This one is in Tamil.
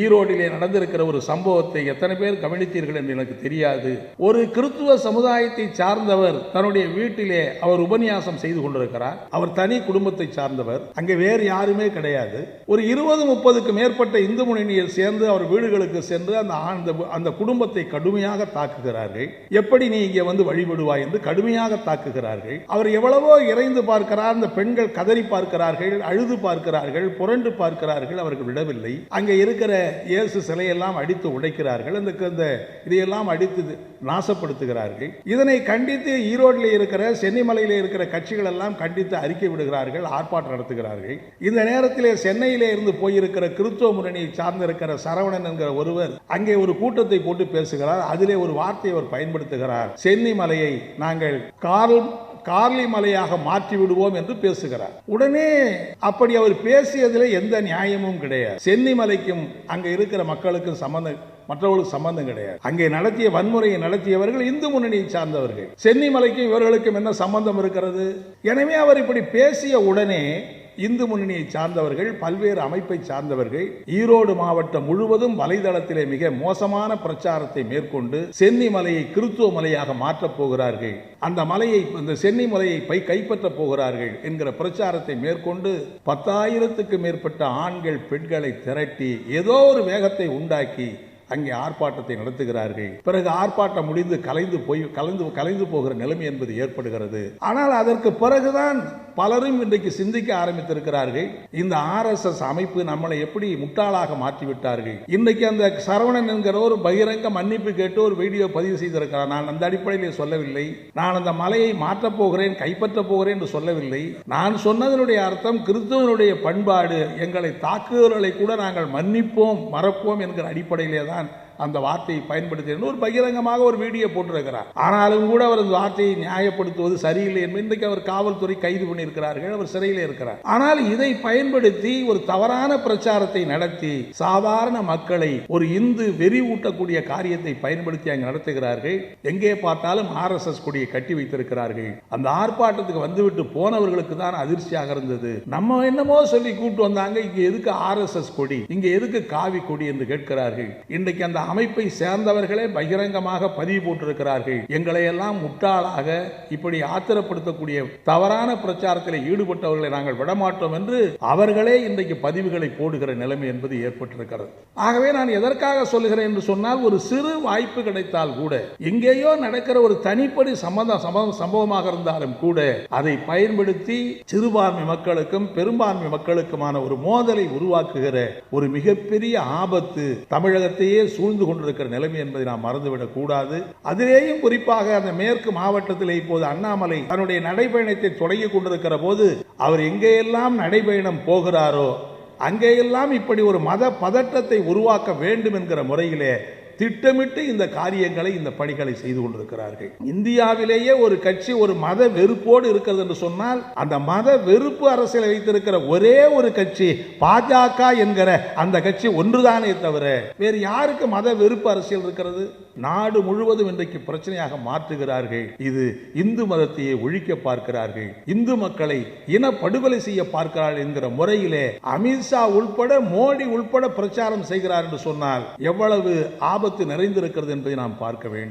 ஈரோட்டிலே நடந்திருக்கிற ஒரு சம்பவத்தை எத்தனை பேர் கவனித்தீர்கள் என்று எனக்கு தெரியாது. ஒரு கிறித்துவ சமுதாயத்தை சார்ந்தவர் தன்னுடைய வீட்டிலே அவர் உபன்யாசம் செய்து கொண்டிருக்கிறார். அவர் தனி குடும்பத்தை சார்ந்தவர். அங்கே வேறு யாருமே கிடையாது. ஒரு இருபது முப்பதுக்கு மேற்பட்ட இந்து முன்னணியில் சேர்ந்து அவர் வீடுகளுக்கு சென்று அந்த அந்த அந்த குடும்பத்தை கடுமையாக தாக்குகிறார்கள். எப்படி நீ இங்கே வந்து வழிபடுவாய் என்று கடுமையாக தாக்குகிறார்கள். அவர் எவ்வளவோ இறைந்து பார்க்கிறார். அந்த பெண்கள் கதறி பார்க்கிறார்கள் அழுது பார்க்கிறார்கள் புரண்டு பார்க்கிறார்கள். அவர்கள் விடவில்லை. அங்கே இருக்கிற இயேசு சிலையெல்லாம் அடித்து உடைக்கிறார்கள். அந்த அந்த இதையெல்லாம் அடித்து நாசப்படுத்துகிறார்கள். இதனை கண்டித்து ஈரோட்டில் இருக்கிற சென்னிமலையில் இருக்கிற கட்சிகள் எல்லாம் கண்டித்து அறிக்கை விடுகிறார்கள் ஆர்ப்பாட்டம் நடத்துகிறார்கள். இந்த நேரத்திலே சென்னையிலே இருந்து போயிருக்கிற கிறிஸ்துவ முன்னணியை சார்ந்திருக்கிற சரவணன் என்கிற ஒருவர் அங்கே ஒரு கூட்டத்தை போட்டு பேசுகிறார். அதிலே ஒரு வார்த்தையை அவர் பயன்படுத்துகிறார். சென்னிமலையை நாங்கள் கார்ல் கார்லி மலையாக மாற்றி விடுவோம் என்று பேசுகிறார். உடனே அப்படி அவர் பேசியதில் எந்த நியாயமும் கிடையாது. சென்னி மலைக்கும் அங்க இருக்கிற மக்களுக்கும் சம்பந்தம் மற்றவர்களுக்கு சம்பந்தம் கிடையாது. அங்கே நடத்திய வன்முறையை நடத்தியவர்கள் இந்து முன்னணியை சார்ந்தவர்கள். சென்னிமலைக்கும் இவர்களுக்கும் என்ன சம்பந்தம் இருக்கிறது? எனவே அவர் இப்படி பேசிய உடனே இந்து முன்னணியை சார்ந்தவர்கள் பல்வேறு அமைப்பை சார்ந்தவர்கள் ஈரோடு மாவட்டம் முழுவதும் வலைதளத்திலே மிக மோசமான பிரச்சாரத்தை மேற்கொண்டு சென்னி மலையை கிறித்துவ மலையாக மாற்றப் போகிறார்கள். அந்த மலையை அந்த சென்னி மலையை பை கைப்பற்றப் போகிறார்கள் என்கிற பிரச்சாரத்தை மேற்கொண்டு பத்தாயிரத்துக்கு மேற்பட்ட ஆண்கள் பெண்களை திரட்டி ஏதோ ஒரு வேகத்தை உண்டாக்கி அங்கே ஆர்ப்பாட்டத்தை நடத்துகிறார்கள். பிறகு ஆர்ப்பாட்டம் முடிந்து கலைந்து போய் கலந்து கலைந்து போகிற நிலைமை என்பது ஏற்படுகிறது. ஆனால் அதற்கு பிறகுதான் பலரும் இன்றைக்கு சிந்திக்க ஆரம்பித்திருக்கிறார்கள். இந்த ஆர்எஸ்எஸ் அமைப்பு நம்மளை எப்படி முட்டாளாக மாற்றிவிட்டார்கள்? இன்றைக்கு அந்த சரவணன் என்கிற ஒரு பகிரங்க மன்னிப்பு கேட்டு ஒரு வீடியோ பதிவு செய்திருக்கிறார். நான் அந்த அடிப்படையில் சொல்லவில்லை. நான் அந்த மலையை மாற்றப் போகிறேன் கைப்பற்றப் போகிறேன் என்று சொல்லவில்லை. நான் சொன்னதனுடைய அர்த்தம் கிறிஸ்துவனுடைய பண்பாடு. எங்களை தாக்குதல்களை கூட நாங்கள் மன்னிப்போம் மறப்போம் என்கிற அடிப்படையிலே தான் and அந்த வார்த்தையை பயன்படுத்தி ஒரு பகிரங்கமாக ஒரு வீடியோ போட்டிருக்கிறார். ஆனாலும் கூட அவர் அந்த வார்த்தையை நியாயப்படுத்துவது சரியில்லை என்று இன்றைக்கு அவர் காவல்துறை கைது பண்ணியிருக்கிறார்கள் அவர் சிறையில் இருக்கிறார். ஆனால் இதை பயன்படுத்தி ஒரு தவறான பிரச்சாரத்தை நடத்தி சாதாரண மக்களை ஒரு இந்து வெறி ஊட்டக்கூடிய காரியத்தை பயன்படுத்தி அங்கு நடத்துகிறார்கள். எங்கே பார்த்தாலும் ஆர்எஸ்எஸ் கொடியை கட்டி வைத்திருக்கிறார்கள். அந்த ஆர்ப்பாட்டத்துக்கு வந்துவிட்டு போனவர்களுக்கு தான் அதிர்ச்சியாக இருந்தது. நம்ம என்னமோ சொல்லி கூப்பிட்டு வந்தாங்க இங்க எதுக்கு ஆர்எஸ்எஸ் கொடி இங்க எதுக்கு காவி கொடி என்று கேட்கிறார்கள். இன்றைக்கு அந்த அமைப்பை சேர்ந்தவர்களே பகிரங்கமாக பதிவு போட்டிருக்கிறார்கள். எங்களை எல்லாம் முட்டாளாக இப்படி ஆத்திரப்படுத்தக்கூடிய தவறான பிரச்சாரத்தில் ஈடுபட்டவர்களை நாங்கள் விடமாட்டோம் என்று அவர்களே இன்றைக்கு பதிவுகளை போடுகிற நிலைமை என்பது ஏற்பட்டிருக்கிறது. ஆகவே நான் எதற்காக சொல்லுகிறேன் என்று சொன்னால் ஒரு சிறு வாய்ப்பு கிடைத்தால் கூட எங்கேயோ நடக்கிற ஒரு தனிப்படி சம்பந்தம் சம்பவம் சம்பவமாக இருந்தாலும் கூட அதை பயன்படுத்தி சிறுபான்மை மக்களுக்கும் பெரும்பான்மை மக்களுக்குமான ஒரு மோதலை உருவாக்குகிற ஒரு மிகப்பெரிய ஆபத்து தமிழகத்தையே சூழ்ந்து கொண்டிருக்கிற நிலைமை என்பதை நாம் மறந்துவிடக் கூடாது. அதிலேயும் குறிப்பாக அந்த மேற்கு மாவட்டத்தில் இப்போது அண்ணாமலை தன்னுடைய நடைபயணத்தை தொடங்கி கொண்டிருக்கிற போது அவர் எங்கேயெல்லாம் நடைபயணம் போகிறாரோ அங்கேயெல்லாம் இப்படி ஒரு மத பதட்டத்தை உருவாக்க வேண்டும் என்கிற முறையிலே திட்டமிட்டு இந்த காரியங்களை இந்த பணிகளை செய்து கொண்டிருக்கிறார்கள். இந்தியாவிலேயே ஒரு கட்சி ஒரு மத வெறுப்போடு இருக்கிறது என்று சொன்னால் அந்த மத வெறுப்பு அரசியலை வைத்திருக்கிற ஒரே ஒரு கட்சி பாஜக என்கிற அந்த கட்சி ஒன்றுதானே தவிர வேறு யாருக்கு மத வெறுப்பு அரசியல் இருக்கிறது? நாடு முழுவதும் இன்றைக்கு பிரச்சனையாக மாற்றுகிறார்கள். இது இந்து மதத்தையே ஒழிக்க பார்க்கிறார்கள். இந்து மக்களை இன படுகொலை செய்ய பார்க்கிறார்கள் என்கிற முறையிலே அமித்ஷா உள்பட மோடி உள்பட பிரச்சாரம் செய்கிறார் என்று சொன்னால் எவ்வளவு ஆபத்து ஆபத்து நிறைந்திருக்கிறது என்பதை நாம் பார்க்க வேண்டும்.